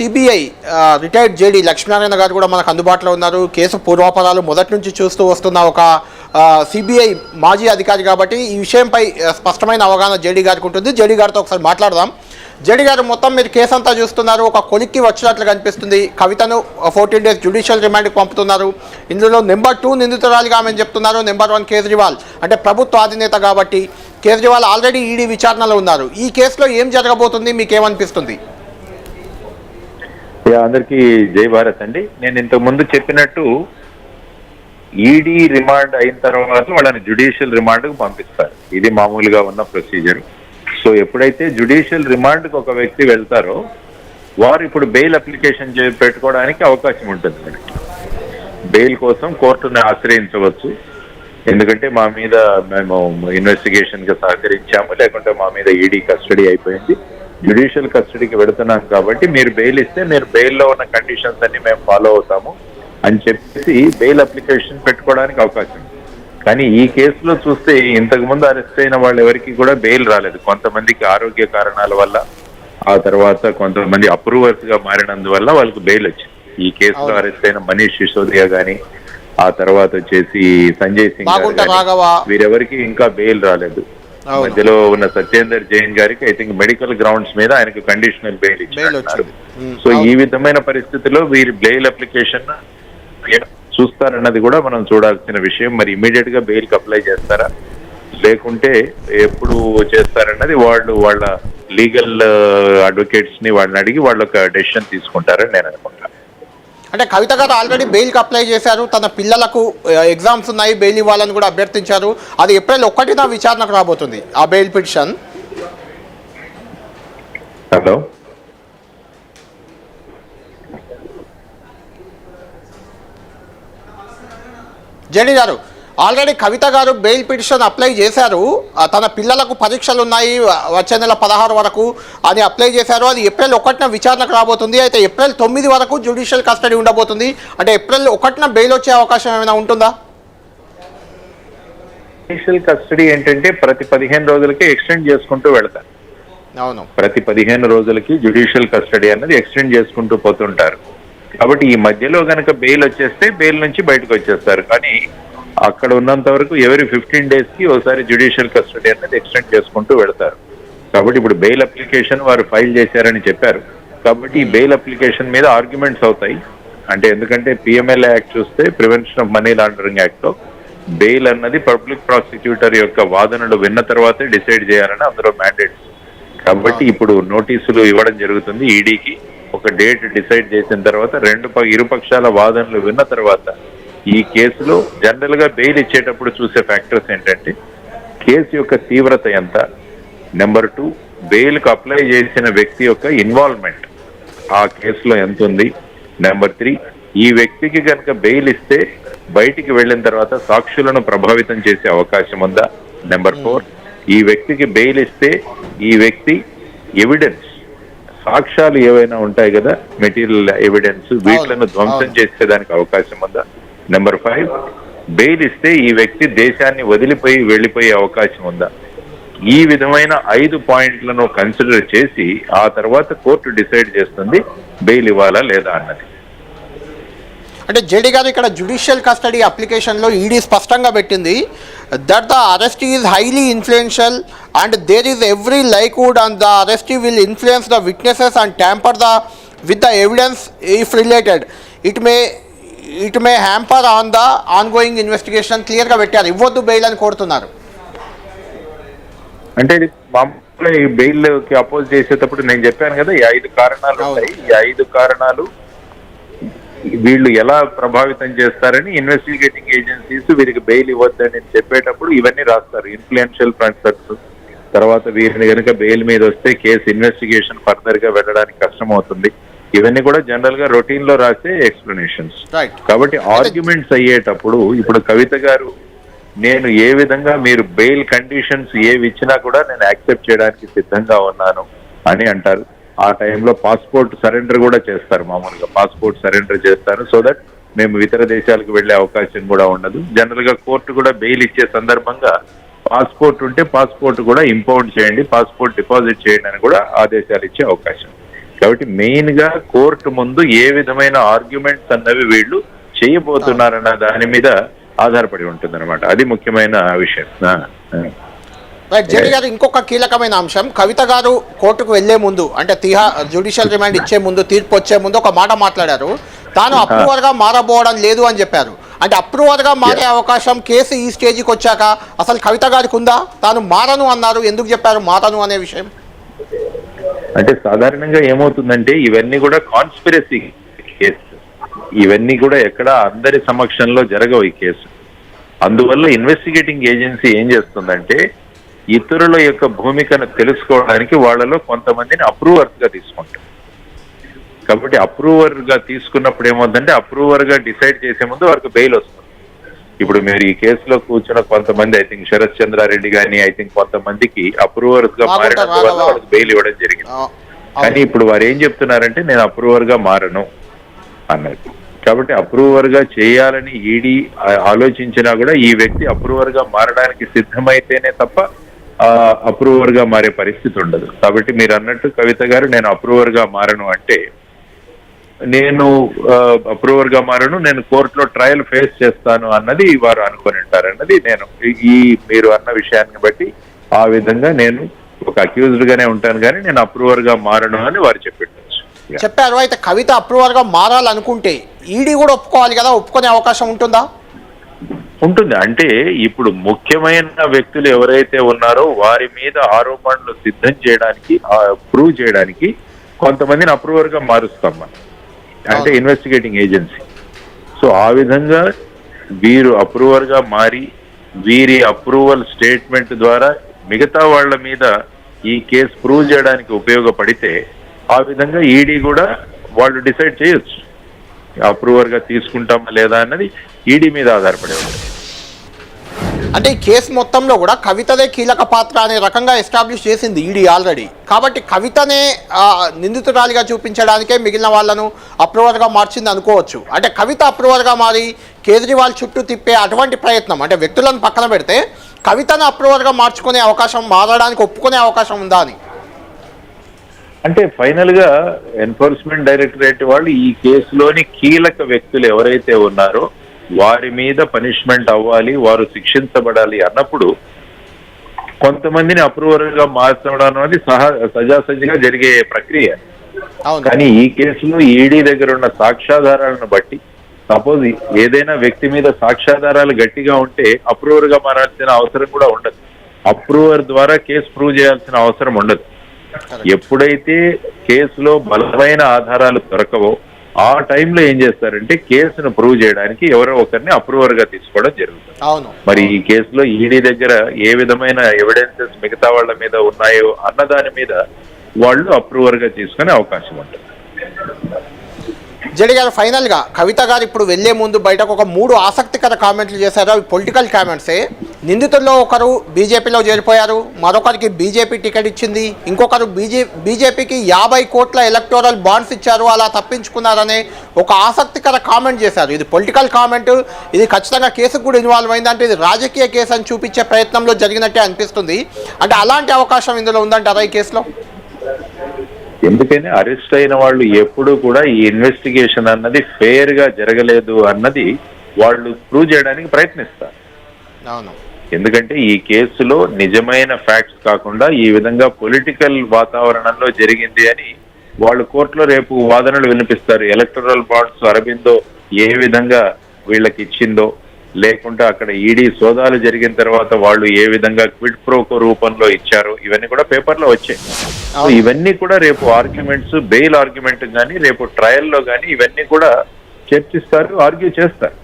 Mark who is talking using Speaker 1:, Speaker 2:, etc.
Speaker 1: CBI retired JD Lakshminarayana గారు కూడా మనకు అందుబాటులో ఉన్నారు. కేసు పూర్వాపరాలు మొదటి నుంచి చూస్తూ వస్తున్న ఒక సిబిఐ మాజీ అధికారి కాబట్టి ఈ విషయంపై స్పష్టమైన అవగాహన జేడీ గారికి ఉంటుంది. జేడీ గారితో ఒకసారి మాట్లాడదాం. జేడీ గారు మొత్తం మీరు కేసు అంతా చూస్తున్నారు. ఒక కొలిక్కి వచ్చినట్లు కనిపిస్తుంది. కవితను ఫోర్టీన్ డేస్ జ్యుడిషియల్ రిమాండ్కి పంపుతున్నారు. ఇందులో నెంబర్ టూ నిందితురాలిగా ఆమె చెప్తున్నారు. నెంబర్ వన్ కేజ్రీవాల్ అంటే ప్రభుత్వ అధినేత కాబట్టి. కేజ్రీవాల్ ఆల్రెడీ ఈడీ విచారణలో ఉన్నారు. ఈ కేసులో ఏం జరగబోతుంది? మీకేమనిపిస్తుంది?
Speaker 2: అందరికీ జై భారత్ అండి. నేను ఇంతకు ముందు చెప్పినట్టు ఈడీ రిమాండ్ అయిన తర్వాత వాళ్ళని జ్యుడిషియల్ రిమాండ్కు పంపిస్తారు. ఇది మామూలుగా ఉన్న ప్రొసీజర్. సో ఎప్పుడైతే జ్యుడిషియల్ రిమాండ్కు ఒక వ్యక్తి వెళ్తారో వారు ఇప్పుడు బెయిల్ అప్లికేషన్ చే- పెట్టుకోవడానికి అవకాశం ఉంటుంది. మనకి బెయిల్ కోసం కోర్టును ఆశ్రయించవచ్చు. ఎందుకంటే మా మీద మేము ఇన్వెస్టిగేషన్కి సహకరించాము లేకుంటే మా మీద ఈడీ కస్టడీ అయిపోయింది. జ్యుడిషియల్ కస్టడీకి వెళుతున్నాం కాబట్టి మీరు బెయిల్ ఇస్తే మీరు బెయిల్లో ఉన్న కండిషన్స్ అన్ని మేము ఫాలో అవుతాము అని చెప్పేసి బెయిల్ అప్లికేషన్ పెట్టుకోవడానికి అవకాశం ఉంది. కానీ ఈ కేసులో చూస్తే ఇంతకు ముందు అరెస్ట్ అయిన వాళ్ళు ఎవరికి కూడా బెయిల్ రాలేదు కొంతమందికి ఆరోగ్య కారణాల వల్ల ఆ తర్వాత కొంతమంది అప్రూవర్స్గా మారినందువల్ల వాళ్ళకి బెయిల్ వచ్చింది ఈ కేసులో. అరెస్ట్ అయిన మనీష్ సిసోదియా గాని ఆ తర్వాత వచ్చేసి సంజయ్ సింగ్. వీరెవరికి ఇంకా బెయిల్ రాలేదు. మధ్యలో ఉన్న సత్యేందర్ జైన్ గారికి ఐ థింక్ మెడికల్ గ్రౌండ్స్ మీద ఆయనకు కండిషనల్ బెయిల్ ఇచ్చారు.
Speaker 1: వచ్చింది. ఉమ్,
Speaker 2: సో ఈ. విధమైన పరిస్థితిలో వీరి బెయిల్ అప్లికేషన్ చూస్తారన్నది కూడా మనం చూడాల్సిన విషయం. మరి ఇమీడియట్గా బెయిల్కి అప్లై చేస్తారా? లేకుంటే ఎప్పుడు చేస్తారన్నది వాళ్ళు వాళ్ళ లీగల్ అడ్వకేట్స్ని వాళ్ళని అడిగి వాళ్ళు ఒక డెసిషన్ తీసుకుంటారని నేను అనుకుంటాను
Speaker 1: అంటే కవిత గారు ఆల్రెడీ బెయిల్కి అప్లై చేశారు. తన పిల్లలకు ఎగ్జామ్స్ ఉన్నాయి. బెయిల్ ఇవ్వాలని కూడా అభ్యర్థించారు. అది ఏప్రిల్ ఒకటిన విచారణకు రాబోతుంది. ఆ బెయిల్ పిటిషన్.
Speaker 2: హలో
Speaker 1: జేడీ గారు ఆల్రెడీ కవిత గారు బెయిల్ పిటిషన్ అప్లై చేశారు. తన పిల్లలకు పరీక్షలు ఉన్నాయి వచ్చే నెల పదహారు వరకు అని అప్లై చేశారు. అది ఏప్రిల్ ఒకటిన విచారణకు రాబోతుంది. అయితే ఏప్రిల్ తొమ్మిది వరకు జ్యుడిషియల్ కస్టడీ ఉండబోతుంది. అంటే ఏప్రిల్ ఒకటిన బెయిల్ వచ్చే అవకాశం ఏమైనా ఉంటుందా?
Speaker 2: జుడిషియల్ కస్టడీ ఏంటంటే ప్రతి పదిహేను రోజులకి ఎక్స్టెండ్ చేసుకుంటూ వెళ్తారు.
Speaker 1: అవును.
Speaker 2: ప్రతి పదిహేను రోజులకి జ్యుడిషియల్ కస్టడీ అన్నది ఎక్స్టెండ్ చేసుకుంటూ పోతుంటారు. కాబట్టి ఈ మధ్యలో గనక బెయిల్ వచ్చేస్తే బెయిల్ నుంచి బయటకు వచ్చేస్తారు. కానీ అక్కడ ఉన్నంత వరకు ఎవరి ఫిఫ్టీన్ డేస్కి ఒకసారి జ్యుడిషియల్ కస్టడీ అనేది ఎక్స్టెండ్ చేసుకుంటూ వెళ్తారు. కాబట్టి ఇప్పుడు బెయిల్ అప్లికేషన్ వారు ఫైల్ చేశారని చెప్పారు. కాబట్టి ఈ బెయిల్ అప్లికేషన్ మీద ఆర్గ్యుమెంట్స్ అవుతాయి. అంటే ఎందుకంటే పిఎంఎల్ యాక్ట్ చూస్తే ప్రివెన్షన్ ఆఫ్ మనీ లాండరింగ్ యాక్ట్లో బెయిల్ అన్నది పబ్లిక్ ప్రాసిక్యూటర్ యొక్క వాదనలు విన్న తర్వాతే డిసైడ్ చేయాలని అందులో మ్యాండేట్స్ కాబట్టి ఇప్పుడు నోటీసులు ఇవ్వడం జరుగుతుంది ఈడీకి ఒక డేట్ డిసైడ్ చేసిన తర్వాత రెండు ప- ఇరుపక్షాల వాదనలు విన్న తర్వాత ఈ కేసులో జనరల్గా బెయిల్ ఇచ్చేటప్పుడు చూసే ఫ్యాక్టర్స్ ఏంటంటే కేసు యొక్క తీవ్రత ఎంత? నెంబర్ టూ బెయిల్కు అప్లై చేసిన వ్యక్తి యొక్క ఇన్వాల్వ్మెంట్ ఆ కేసులో ఎంత ఉంది? నెంబర్ త్రీ ఈ వ్యక్తికి కనుక బెయిల్ ఇస్తే బయటికి వెళ్ళిన తర్వాత సాక్షులను ప్రభావితం చేసే అవకాశం ఉందా? నెంబర్ ఫోర్ ఈ వ్యక్తికి బెయిల్ ఇస్తే ఈ వ్యక్తి ఎవిడెన్స్ సాక్ష్యాలు ఏవైనా ఉంటాయి కదా? మెటీరియల్ ఎవిడెన్స్ వీటిలను ధ్వంసం. చేసేదానికి అవకాశం ఉందా? నెంబర్ ఫైవ్ బెయిల్ ఇస్తే ఈ వ్యక్తి దేశాన్ని వదిలిపోయి వెళ్ళిపోయే అవకాశం ఉందా? ఈ విధమైన ఐదు పాయింట్లను కన్సిడర్ చేసి ఆ తర్వాత కోర్టు డిసైడ్ చేస్తుంది బెయిల్ ఇవ్వాలా లేదా అన్నది.
Speaker 1: అంటే జేడీ గారు ఇక్కడ జ్యుడిషియల్ కస్టడీ అప్లికేషన్లో ఈడీ స్పష్టంగా పెట్టింది. That the arrest is highly influential and there is every likelihood and the arrest will influence the witnesses and tamper the with the evidence if related it may it may hamper on the on going investigation క్లియర్గా పెట్టారు. ఇవ్వద్దు bail అని కోరుతున్నారు.
Speaker 2: అంటే ఈ బెయిల్కి oppose చేసేటప్పుడు నేను చెప్పాను కదా ఈ ఐదు కారణాలు. ఉంటాయి. ఈ ఐదు కారణాలు వీళ్ళు ఎలా ప్రభావితం చేస్తారని ఇన్వెస్టిగేటింగ్ ఏజెన్సీస్ వీరికి బెయిల్ ఇవ్వద్దని చెప్పేటప్పుడు ఇవన్నీ రాస్తారు. ఇన్ఫ్లుయెన్షియల్ ఫ్యాక్టర్స్ తర్వాత వీరిని కనుక బెయిల్ మీద వస్తే కేసు ఇన్వెస్టిగేషన్ ఫర్దర్గా వెళ్ళడానికి కష్టం అవుతుంది ఇవన్నీ కూడా జనరల్గా రొటీన్లో రాసే ఎక్స్ప్లెనేషన్స్ కాబట్టి ఆర్గ్యుమెంట్స్ అయ్యేటప్పుడు ఇప్పుడు కవిత గారు నేను ఏ విధంగా మీరు బెయిల్ కండిషన్స్ ఏవి ఇచ్చినా కూడా నేను యాక్సెప్ట్ చేయడానికి సిద్ధంగా ఉన్నాను అని అంటారు. ఆ టైంలో పాస్పోర్ట్ సరెండర్ కూడా చేస్తారు మామూలుగా. పాస్పోర్ట్ సరెండర్ చేస్తారు సో దట్ మేము ఇతర దేశాలకు వెళ్ళే అవకాశం కూడా ఉండదు. జనరల్గా కోర్టు కూడా బెయిల్ ఇచ్చే సందర్భంగా పాస్పోర్ట్ ఉంటే పాస్పోర్ట్ కూడా ఇంపౌండ్ చేయండి పాస్పోర్ట్ డిపాజిట్ చేయండి అని కూడా ఆదేశాలు ఇచ్చే అవకాశం. కాబట్టి మెయిన్గా కోర్టు ముందు ఏ విధమైన ఆర్గ్యుమెంట్స్ అన్నవి వీళ్ళు చేయబోతున్నారన్న దాని మీద ఆధారపడి ఉంటుంది అది ముఖ్యమైన విషయం.
Speaker 1: జడ్జి గారు ఇంకొక కీలకమైన అంశం. కవిత గారు కోర్టుకు వెళ్ళే ముందు అంటే తిహా జ్యుడిషియల్ రిమాండ్ ఇచ్చే ముందు తీర్పు వచ్చే ముందు ఒక మాట మాట్లాడారు. తాను అప్రూవర్గా మారబోవడం లేదు అని చెప్పారు. అంటే అప్రూవర్గా మారే అవకాశం కేసు ఈ స్టేజ్కి వచ్చాక అసలు కవిత గారికి ఉందా? తాను మారను అన్నారు. ఎందుకు చెప్పారు మారను అనే విషయం?
Speaker 2: అంటే సాధారణంగా ఏమవుతుందంటే ఇవన్నీ కూడా కాన్స్పిరసీ కేసు ఇవన్నీ కూడా ఎక్కడ అందరి సమక్షంలో జరగవు ఈ కేసు అందువల్ల ఇన్వెస్టిగేటింగ్ ఏజెన్సీ ఏం చేస్తుందంటే ఇతరుల యొక్క భూమికను తెలుసుకోవడానికి వాళ్ళలో కొంతమందిని అప్రూవర్స్గా తీసుకుంటారు. కాబట్టి అప్రూవర్గా తీసుకున్నప్పుడు ఏమవుతుందంటే అప్రూవర్గా డిసైడ్ చేసే ముందు వారికి బెయిల్ వస్తుంది. ఇప్పుడు మీరు ఈ కేసులో కూర్చున్న కొంతమంది ఐ థింక్ శరత్ చంద్రారెడ్డి గాని ఐ థింక్ కొంతమందికి
Speaker 1: అప్రూవర్స్గా
Speaker 2: మారినందువల్ల. వాళ్ళకి బెయిల్ ఇవ్వడం జరిగింది. కానీ ఇప్పుడు వారు ఏం చెప్తున్నారంటే నేను అప్రూవర్గా మారను అన్నది కాబట్టి అప్రూవర్గా చేయాలని ఈడీ ఆలోచించినా కూడా ఈ వ్యక్తి అప్రూవర్గా మారడానికి సిద్ధమైతేనే తప్ప అప్రూవర్గా మారే పరిస్థితి ఉండదు. కాబట్టి మీరు అన్నట్టు కవిత గారు నేను అప్రూవర్గా మారను అంటే నేను అప్రూవర్గా మారను నేను కోర్టులో ట్రయల్ ఫేస్ చేస్తాను అన్నది వారు అనుకొని ఉంటారు అన్నది నేను ఈ- ఈ మీరు అన్న విషయాన్ని బట్టి ఆ విధంగా నేను ఒక అక్యూజ్డ్ గానే ఉంటాను కానీ నేను అప్రూవర్గా మారను అని వారు చెప్పిండొచ్చు
Speaker 1: చెప్పారు. అయితే కవిత అప్రూవర్గా మారాలనుకుంటే ఈడీ కూడా ఒప్పుకోవాలి కదా? ఒప్పుకునే అవకాశం ఉంటుందా?
Speaker 2: ఉంటుంది. అంటే ఇప్పుడు ముఖ్యమైన వ్యక్తులు ఎవరైతే ఉన్నారో వారి మీద ఆరోపణలు సిద్ధం చేయడానికి ప్రూవ్ చేయడానికి కొంతమందిని అప్రూవర్గా మారుస్తాం మనం. అంటే. ఇన్వెస్టిగేటింగ్ ఏజెన్సీ సో ఆ విధంగా వీరు అప్రూవర్గా మారి వీరి అప్రూవల్ స్టేట్మెంట్ ద్వారా మిగతా వాళ్ళ మీద ఈ కేసు ప్రూవ్ చేయడానికి ఉపయోగపడితే ఆ విధంగా ఈడీ కూడా వాళ్ళు డిసైడ్ చేయొచ్చు. అప్రూవర్గా తీసుకుంటామా లేదా అన్నది ఈడీ మీద ఆధారపడి ఉంటుంది.
Speaker 1: అంటే ఈ కేసు మొత్తంలో కూడా కవితదే కీలక పాత్ర అనే రకంగా ఎస్టాబ్లిష్ చేసింది ఈడీ ఆల్రెడీ. కాబట్టి కవితనే నిందితురాలిగా చూపించడానికే మిగిలిన వాళ్ళను అప్రూవర్గా మార్చింది అనుకోవచ్చు. అంటే కవిత అప్రూవర్గా మారి కేజ్రీవాల్ చుట్టూ తిప్పే అటువంటి ప్రయత్నం అంటే వ్యక్తులను పక్కన పెడితే కవితను అప్రూవర్గా మార్చుకునే అవకాశం మారడానికి ఒప్పుకునే అవకాశం ఉందా అని?
Speaker 2: అంటే ఫైనల్గా ఎన్ఫోర్స్మెంట్ డైరెక్టరేట్ వాళ్ళు ఈ కేసులోని కీలక వ్యక్తులు ఎవరైతే ఉన్నారో వారి మీద పనిష్మెంట్ అవ్వాలి వారు శిక్షించబడాలి అన్నప్పుడు కొంతమందిని అప్రూవర్గా మార్చడం అనేది సహ సజాసజిగా జరిగే ప్రక్రియ. కానీ ఈ కేసులో ఈడీ దగ్గర ఉన్న సాక్ష్యాధారాలను బట్టి సపోజ్ ఏదైనా వ్యక్తి మీద సాక్ష్యాధారాలు గట్టిగా ఉంటే అప్రూవర్గా మారాల్సిన అవసరం కూడా ఉండదు. అప్రూవర్ ద్వారా కేసు ప్రూవ్ చేయాల్సిన అవసరం ఉండదు. ఎప్పుడైతే కేసులో బలమైన ఆధారాలు దొరకవో ఆ టైంలో ఏం చేస్తారంటే కేసును ప్రూవ్ చేయడానికి ఎవరో ఒకరిని అప్రూవర్గా తీసుకోవడం జరుగుతుంది.
Speaker 1: అవును.
Speaker 2: మరి ఈ కేసులో ఈడీ దగ్గర ఏ విధమైన ఎవిడెన్సెస్ మిగతా వాళ్ళ మీద ఉన్నాయో అన్న దాని మీద వాళ్ళు అప్రూవర్గా తీసుకునే అవకాశం ఉంటుంది.
Speaker 1: జడి గారు ఫైనల్గా కవిత గారు ఇప్పుడు వెళ్ళే ముందు బయటకు ఒక మూడు ఆసక్తికర కామెంట్లు చేశారు. అవి పొలిటికల్ కామెంట్సే. నిందితుల్లో ఒకరు బీజేపీలో చేరిపోయారు. మరొకరికి బీజేపీ టికెట్ ఇచ్చింది. ఇంకొకరు బీజే బీజేపీకి యాభై కోట్ల ఎలక్టోరల్ బాండ్స్ ఇచ్చారు. అలా తప్పించుకున్నారనే ఒక ఆసక్తికర కామెంట్ చేశారు. ఇది పొలిటికల్ కామెంట్. ఇది ఖచ్చితంగా కేసుకు కూడా ఇన్వాల్వ్ అయిందంటే ఇది రాజకీయ కేసు అని చూపించే ప్రయత్నంలో జరిగినట్టే అనిపిస్తుంది. అంటే అలాంటి అవకాశం ఇందులో ఉందంటారా ఈ కేసులో?
Speaker 2: ఎందుకని అరెస్ట్ అయిన వాళ్ళు ఎప్పుడూ కూడా ఈ ఇన్వెస్టిగేషన్ అన్నది ఫెయిర్గా జరగలేదు అన్నది వాళ్ళు ప్రూవ్ చేయడానికి ప్రయత్నిస్తారు.
Speaker 1: అవును.
Speaker 2: ఎందుకంటే ఈ కేసులో నిజమైన ఫ్యాక్ట్స్ కాకుండా ఈ విధంగా పొలిటికల్ వాతావరణంలో జరిగింది అని వాళ్ళు కోర్టులో రేపు వాదనలు వినిపిస్తారు. ఎలక్టరల్ బాండ్స్ అరబిందో ఏ విధంగా వీళ్ళకి ఇచ్చిందో లేకుంటే అక్కడ ఈడీ సోదాలు జరిగిన తర్వాత వాళ్ళు ఏ విధంగా క్విడ్ ప్రోకో రూపంలో ఇచ్చారో ఇవన్నీ కూడా పేపర్లో వచ్చాయి. సో ఇవన్నీ కూడా రేపు ఆర్గ్యుమెంట్స్ బెయిల్ ఆర్గ్యుమెంట్ కానీ రేపు ట్రయల్లో కానీ ఇవన్నీ కూడా చర్చిస్తారు ఆర్గ్యూ చేస్తారు.